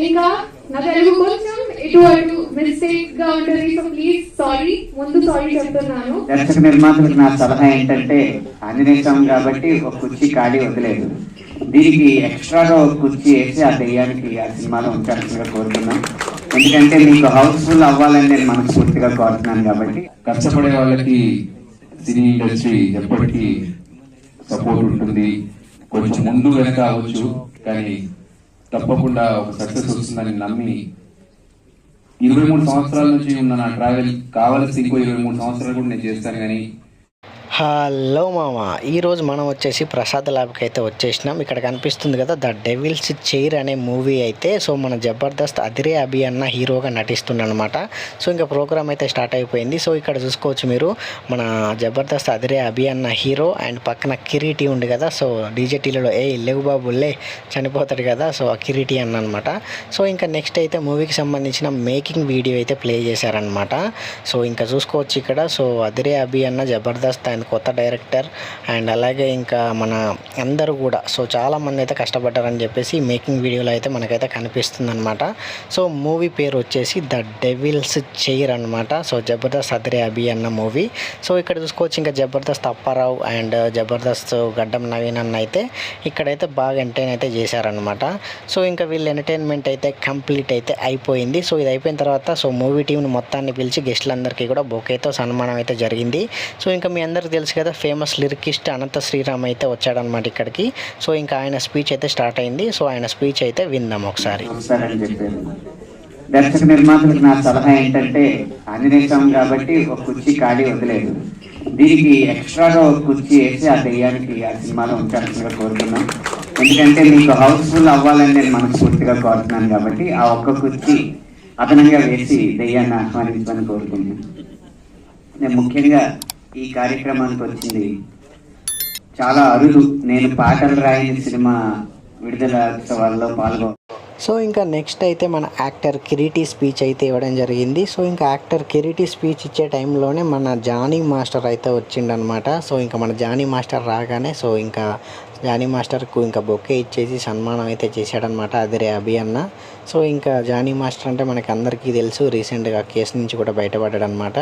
ఇంకా నా తెలుగు కొంచెం ఇటు అటు మిస్టేక్గా ఉంటుంది సో ప్లీజ్ సారీ ముందు సారీ చెప్తున్నాను. దర్శక నిర్మాతలకు నా సలహా ఏంటంటే ఆంజనేయ స్వామి కాబట్టి ఒక కుర్చీ ఖాళీ వదిలేదు. దీనికి ఎక్స్ట్రాగా ఒక కుర్చీ వేసి ఆ దెయ్యానికి ఆ సినిమాలో ఉంచాల్సిందిగా కోరుతున్నాం. ఎందుకంటే మీకు హౌస్ఫుల్ అవ్వాలని నేను మనస్ఫూర్తిగా కోరుతున్నాను కాబట్టి. కష్టపడే వాళ్ళకి సినీ ఇండస్ట్రీ ఎప్పటికీ సపోర్ట్ ఉంటుంది. కొంచెం ముందు వెనక అవ్వచ్చు కానీ తప్పకుండా ఒక సక్సెస్ వస్తుందని నమ్మి ఇరవై మూడు సంవత్సరాల నుంచి ఉన్న నా ట్రావెల్ కావాల్సి ఇంకో ఇరవై మూడు సంవత్సరాలు కూడా నేను చేస్తాను కానీ హలో మామ ఈరోజు మనం వచ్చేసి ప్రసాద్ ల్యాబ్కి అయితే వచ్చేసినాం. ఇక్కడ కనిపిస్తుంది కదా ద డెవిల్స్ చైర్ అనే మూవీ అయితే. సో మన జబర్దస్త్ అదిరే అభి అన్న హీరోగా నటిస్తుండనమాట సో ఇంకా ప్రోగ్రామ్ అయితే స్టార్ట్ అయిపోయింది. సో ఇక్కడ చూసుకోవచ్చు మీరు మన జబర్దస్త్ అదిరే అభి అన్న హీరో అండ్ పక్కన కిరీటి ఉంది కదా. సో డీజేటీలలో ఏ లేవు బాబులే చనిపోతాడు కదా. సో ఆ కిరీటి అన్న అనమాట సో ఇంకా నెక్స్ట్ అయితే మూవీకి సంబంధించిన మేకింగ్ వీడియో అయితే ప్లే చేశారనమాట సో ఇంకా చూసుకోవచ్చు ఇక్కడ. సో అదిరే అభి అన్న జబర్దస్త్ అండ్ కొత్త డైరెక్టర్ అండ్ అలాగే ఇంకా మన అందరూ కూడా. సో చాలామంది అయితే కష్టపడ్డారని చెప్పేసి మేకింగ్ వీడియోలో అయితే మనకైతే కనిపిస్తుంది అనమాట సో మూవీ పేరు వచ్చేసి ద డెవిల్స్ చైర్ అనమాట సో జబర్దస్త్ అద్రే అభి అన్న మూవీ. సో ఇక్కడ చూసుకోవచ్చు ఇంకా జబర్దస్త్ అప్పారావు అండ్ జబర్దస్త్ గడ్డం నవీన్ అన్న అయితే ఇక్కడైతే బాగా ఎంటర్టైన్ అయితే చేశారనమాట సో ఇంకా వీళ్ళు ఎంటర్టైన్మెంట్ అయితే కంప్లీట్ అయితే అయిపోయింది. సో ఇది అయిపోయిన తర్వాత సో మూవీ టీంని మొత్తాన్ని పిలిచి గెస్టులందరికీ కూడా బొకేతో సన్మానం అయితే జరిగింది. సో ఇంకా మీ అందరికీ తెలుసు కదా ఫేమస్ లిరికిస్ట్ అనంత శ్రీరామ్ అయితే వచ్చాడనమాట ఇక్కడికి. సో ఇంకా ఆయన స్పీచ్ అయితే స్టార్ట్ అయింది. సో ఆయన స్పీచ్ అయితే విందాం ఒకసారి. దర్శక నిర్మాతలకు నా సలహా ఏంటంటే ఆంజనేయ స్వామి కాబట్టి ఒక కుర్చీ ఖాళీ వదిలేదు. దీనికి ఎక్స్ట్రాగా ఒక కుర్చీ వేసి ఆ దెయ్యానికి ఆ సినిమాలో ఉంచాల్సిందిగా కోరుతున్నాం. ఎందుకంటే మీకు హౌస్ఫుల్ అవ్వాలని నేను మనస్ఫూర్తిగా కోరుతున్నాను కాబట్టి ఆ ఒక్క కుర్చీ అదనంగా వేసి దెయ్యాన్ని ఆహ్వానించమని కోరుకుంటున్నాను. నేను ముఖ్యంగా ఈ కార్యక్రమానికి వచ్చింది. చాలా అరుదు. నేను పాటలు రాయని సినిమా విడుదల ఉత్సవాల్లో పాల్గొ సో ఇంకా నెక్స్ట్ అయితే మన యాక్టర్ కిరీటి స్పీచ్ అయితే ఇవ్వడం జరిగింది. సో ఇంకా యాక్టర్ కిరీటి స్పీచ్ ఇచ్చే టైంలోనే మన జానీ మాస్టర్ అయితే వచ్చిండనమాట. సో ఇంకా మన జానీ మాస్టర్ రాగానే సో ఇంకా జానీ మాస్టర్కు ఇంకా బొకే ఇచ్చేసి సన్మానం అయితే చేశాడనమాట అదిరే అభి అన్న. సో ఇంకా జానీ మాస్టర్ అంటే మనకి అందరికీ తెలుసు రీసెంట్గా కేసు నుంచి కూడా బయటపడ్డాడు అనమాట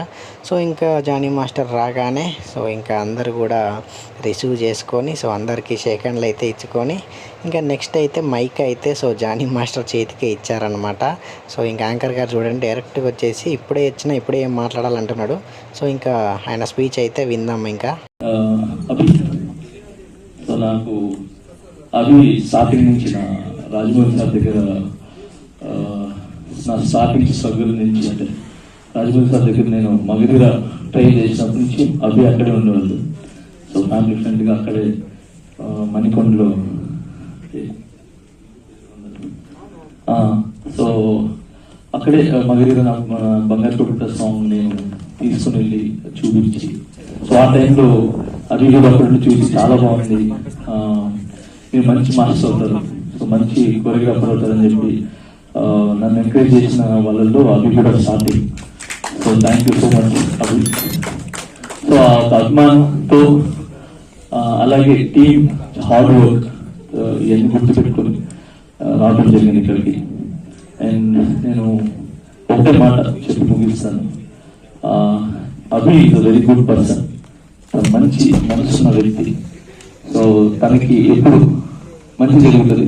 సో ఇంకా జానీ మాస్టర్ రాగానే సో ఇంకా అందరు కూడా రిసీవ్ చేసుకొని సో అందరికీ సెకండ్లు అయితే ఇచ్చుకొని ఇంకా నెక్స్ట్ అయితే మైక్ అయితే సో జానీ మాస్టర్ చేతికే ఇచ్చారనమాట సో ఇంకా యాంకర్ గారు చూడండి డైరెక్ట్గా వచ్చేసి ఇప్పుడే వచ్చినా ఇప్పుడే ఏం మాట్లాడాలంటున్నాడు. సో ఇంకా ఆయన స్పీచ్ అయితే విందాం ఇంకా. అభి నాకు అవి స్టార్టింగ్ నుంచి నా రాజమౌళి సార్ దగ్గర నా స్టార్టింగ్ స్ట్రగుల్ నుంచి అంటే రాజమౌళి సార్ దగ్గర నేను మగధిర ట్రై చేసినప్పటి నుంచి అవి అక్కడే ఉండేవాళ్ళు. సో ఫ్యామిలీ ఫ్రెండ్గా అక్కడే మణికొండలో సో అక్కడే ఆ, మగధీర నా బంగారు కొడుకు సాంగ్ నేను తీసుకుని వెళ్ళి చూపించి సో ఆ టైంలో అది కూడా చూసి చాలా బాగుంది. మీరు మంచి మాస్టర్ అవుతారు. సో మంచి కొరియోగ్రాఫర్ అవుతారని చెప్పి నన్ను ఎంకరేజ్ చేసిన వాళ్ళల్లో అవి కూడా so thank you so much అవి సో ఆ అభిమానంతో అలాగే టీమ్ హార్డ్ వర్క్ ఇవన్నీ గుర్తుపెట్టుకొని రావడం జరిగింది ఇక్కడికి. అండ్ నేను ఒకటే మాట చెప్పి ముగిస్తాను. Abhi is a very good person మంచి మనసున్న వ్యక్తి. సో తనకి ఎప్పుడు మంచి జరుగుతుంది.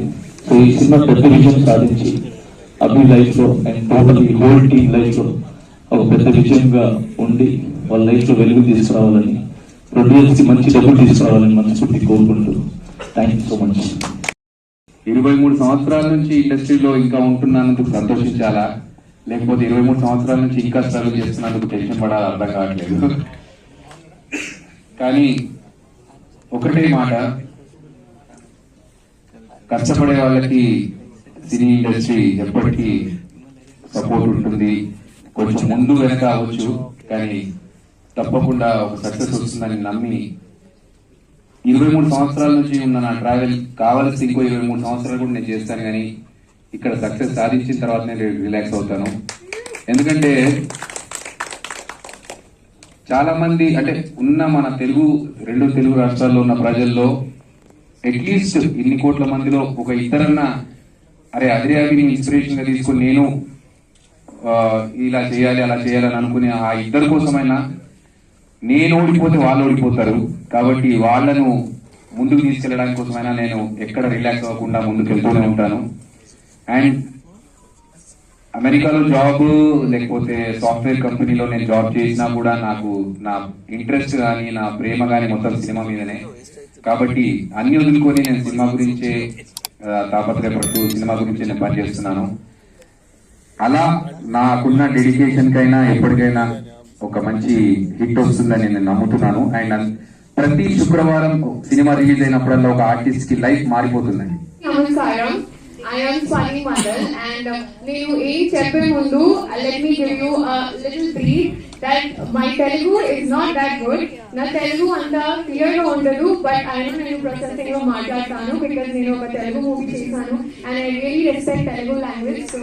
సో ఈ సినిమా పెద్ద విజయం సాధించి అభి లైఫ్లో అండ్ టోటల్ ఈ హోల్ టీమ్ లైఫ్లో ఒక పెద్ద విజయంగా ఉండి వాళ్ళ లైఫ్లో వెలుగు తీసుకురావాలని ప్రొడ్యూసర్స్ మంచి డబ్బులు తీసుకురావాలని మనస్ఫూర్తి కోరుకుంటూ థ్యాంక్ యూ సో మచ్ ఇరవై మూడు సంవత్సరాల నుంచి ఇండస్ట్రీలో ఇంకా ఉంటున్నందుకు సంతోషించాలా? లేకపోతే ఇరవై మూడు సంవత్సరాల నుంచి ఇంకా స్ట్రగుల్ చేస్తున్నందుకు టెన్షన్ పడాలి? అర్థం కావట్లేదు. కానీ ఒకటే మాట. కష్టపడే వాళ్ళకి సినీ ఇండస్ట్రీ ఎప్పటికీ సపోర్ట్ ఉంటుంది. కొంచెం ముందు వెనక అవ్వచ్చు కానీ తప్పకుండా ఒక సక్సెస్ వస్తుందని నమ్మి ఇరవై మూడు సంవత్సరాల నుంచి ఉన్న నా ట్రావెల్ కావాల్సి ఇంకో ఇరవై మూడు సంవత్సరాలు కూడా నేను చేస్తాను కానీ ఇక్కడ సక్సెస్ సాధించిన తర్వాత నేను రిలాక్స్ అవుతాను. ఎందుకంటే చాలా మంది అంటే ఉన్న మన తెలుగు రెండు తెలుగు రాష్ట్రాల్లో ఉన్న ప్రజల్లో అట్లీస్ట్ ఇన్ని కోట్ల మందిలో ఒక ఇద్దరన్న అరే అదిరే అభిని ఇన్స్పిరేషన్గా తీసుకుని నేను ఇలా చేయాలి అలా చేయాలని అనుకునే ఆ ఇద్దరి కోసమైనా నేను ఓడిపోతే వాళ్ళు ఓడిపోతారు. కాబట్టి వాళ్ళను ముందుకు తీసుకెళ్ళడానికి కోసమైనా నేను ఎక్కడ రిలాక్స్ అవ్వకుండా ముందుకు వెళ్తూనే ఉంటాను. అండ్ అమెరికాలో జాబ్ లేకపోతే సాఫ్ట్వేర్ కంపెనీలో నేను జాబ్ చేసినా కూడా నాకు నా ఇంట్రెస్ట్ కానీ నా ప్రేమ కానీ మొత్తం సినిమా మీదనే. కాబట్టి అన్ని వదులుకొని నేను సినిమా గురించే తాపత్రయపడుతూ సినిమా గురించి నేను పనిచేస్తున్నాను. అలా నాకున్న డెడికేషన్ కైనా ఎప్పటికైనా ఒక మంచి హిట్ వస్తుందని నేను నమ్ముతున్నాను. అండ్ ప్రతి శుక్రవారం సినిమా రిలీజ్ అయినప్పుడల్లా ఒక ఆర్టిస్ట్కి లైఫ్ మారిపోతుందండి. నమస్కారం. Am స్వని మదన్ అండ్ నేను ఏ చెప్పే ముందు let me give you little brief that my Telugu is not that good నా తెలుగు అంత క్లియర్గా ఉండదు బట్ అయినా నేను ప్రొసెసింగ్లో మాట్లాడతాను బికాస్ నేను ఒక తెలుగు మూవీ చేశాను and I really respect Telugu language so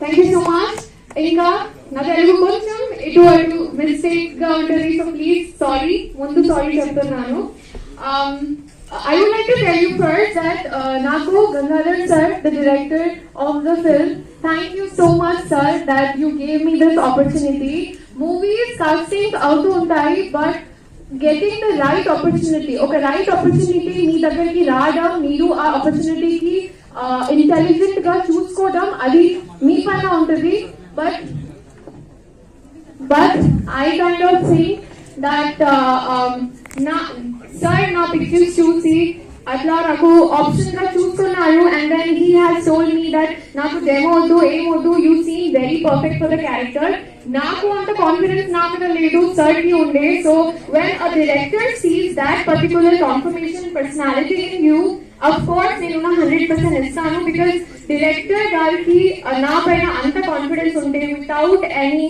thank you so much ఇంకా నా తెలుగు కొంచెం ఇటు అటు మిస్టేక్గా ఉంటుంది సో ప్లీజ్ సారీ ముందు సారీ చెప్తున్నాను. Um, I would like to tell you first that uh, Nago Gangadhar sir, the director of the film, thank you so much sir that you gave me this opportunity. Movies casting అవుతూ untai, but getting the right opportunity ఒక right opportunity మీ దగ్గరికి రావడం మీరు ఆ ఆపర్చునిటీకి ఇంటెలిజెంట్గా చూసుకోవడం అది మీ పైన ఉంటుంది but but I kind of think that uh, um, నా సార్ నా పిక్చర్స్ చూసి అట్లా నాకు ఆప్షన్గా చూస్తున్నారు and then he has told me that నాకు డెమో వద్దు ఏమొద్దు you seen very perfect for the character నాకు అంత కాన్ఫిడెన్స్ నా మీద లేదు సార్కి ఉండే. So when a director sees that particular confirmation personality in you of course నేను నా హండ్రెడ్ పర్సెంట్ ఇస్తాను బికాస్ డైరెక్టర్ గారికి నా పైన అంత కాన్ఫిడెన్స్ ఉంటే without any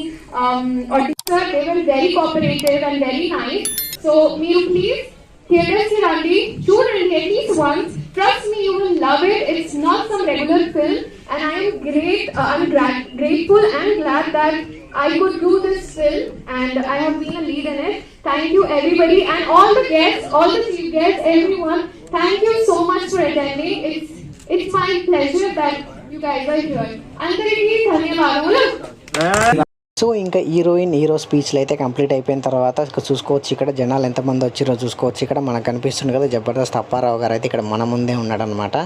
sir they will very cooperative and very nice so మీరు please Here is Hirandi. Shoot it once. Trust me, you will love it. It's not some regular film, and I am great. Uh, I'm gra- grateful and glad that I could do this film, and I have been a lead in it. Thank you, everybody, and all the guests, all the chief guests, everyone. Thank you so much for attending. It's it's my pleasure that you guys are here. अंतरिक्ष धन्यवाद बोलो so ఇంకా heroine hero స్పీచ్లు అయితే complete అయిపోయిన తర్వాత చూసుకోవచ్చు. ఇక్కడ జనాలు ఎంతమంది వచ్చిరో చూసుకోవచ్చు. ఇక్కడ మనకు కనిపిస్తుంది కదా జబర్దస్త్ అప్పారావు గారు అయితే ఇక్కడ మన ముందే ఉన్నాడనమాట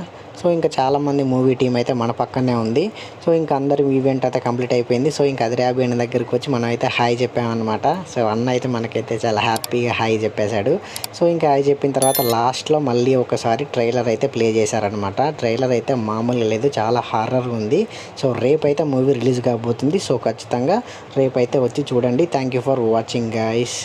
సో ఇంకా చాలామంది మూవీ టీం అయితే మన పక్కనే ఉంది. సో ఇంకా అందరి ఈవెంట్ అయితే కంప్లీట్ అయిపోయింది. సో ఇంకా అదిరాబి అన్న దగ్గరికి వచ్చి మనం అయితే హాయ్ చెప్పామన్నమాట. సో అన్న అయితే మనకైతే చాలా హ్యాపీగా హాయ్ చెప్పేశాడు. సో ఇంకా హాయ్ చెప్పిన తర్వాత లాస్ట్లో మళ్ళీ ఒకసారి ట్రైలర్ అయితే ప్లే చేశారనమాట ట్రైలర్ అయితే మామూలుగా లేదు చాలా హారర్ ఉంది. సో రేపు అయితే మూవీ రిలీజ్ కాబోతుంది. సో ఖచ్చితంగా రేపైతే వచ్చి చూడండి. Thank you for watching guys